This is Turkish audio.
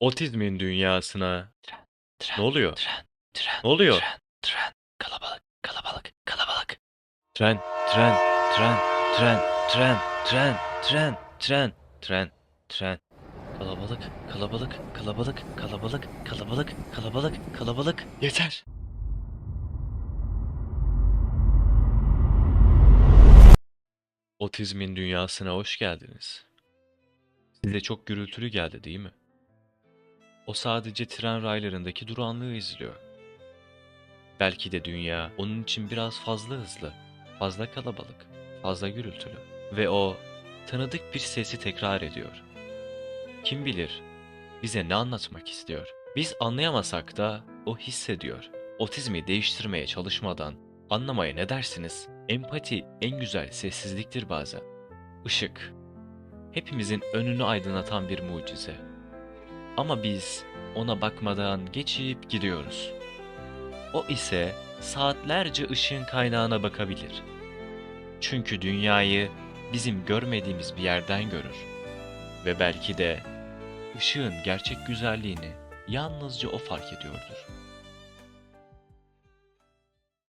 Otizmin dünyasına Tren, ne oluyor? tren, tren, Ne oluyor? tren, tren, kalabalık, kalabalık, kalabalık. Tren, tren, tren, tren, tren, tren, tren, tren, tren, tren. Kalabalık, kalabalık, kalabalık, kalabalık, kalabalık, kalabalık, kalabalık. Yeter. Otizmin dünyasına hoş geldiniz. Size çok gürültülü geldi değil mi? O sadece tren raylarındaki duranlığı izliyor. Belki de dünya onun için biraz fazla hızlı, fazla kalabalık, fazla gürültülü. Ve o tanıdık bir sesi tekrar ediyor. Kim bilir bize ne anlatmak istiyor? Biz anlayamasak da o hissediyor. Otizmi değiştirmeye çalışmadan anlamaya ne dersiniz? Empati en güzel sessizliktir bazen. Işık. Hepimizin önünü aydınlatan bir mucize. Ama biz ona bakmadan geçip gidiyoruz. O ise saatlerce ışığın kaynağına bakabilir. Çünkü dünyayı bizim görmediğimiz bir yerden görür. Ve belki de ışığın gerçek güzelliğini yalnızca o fark ediyordur.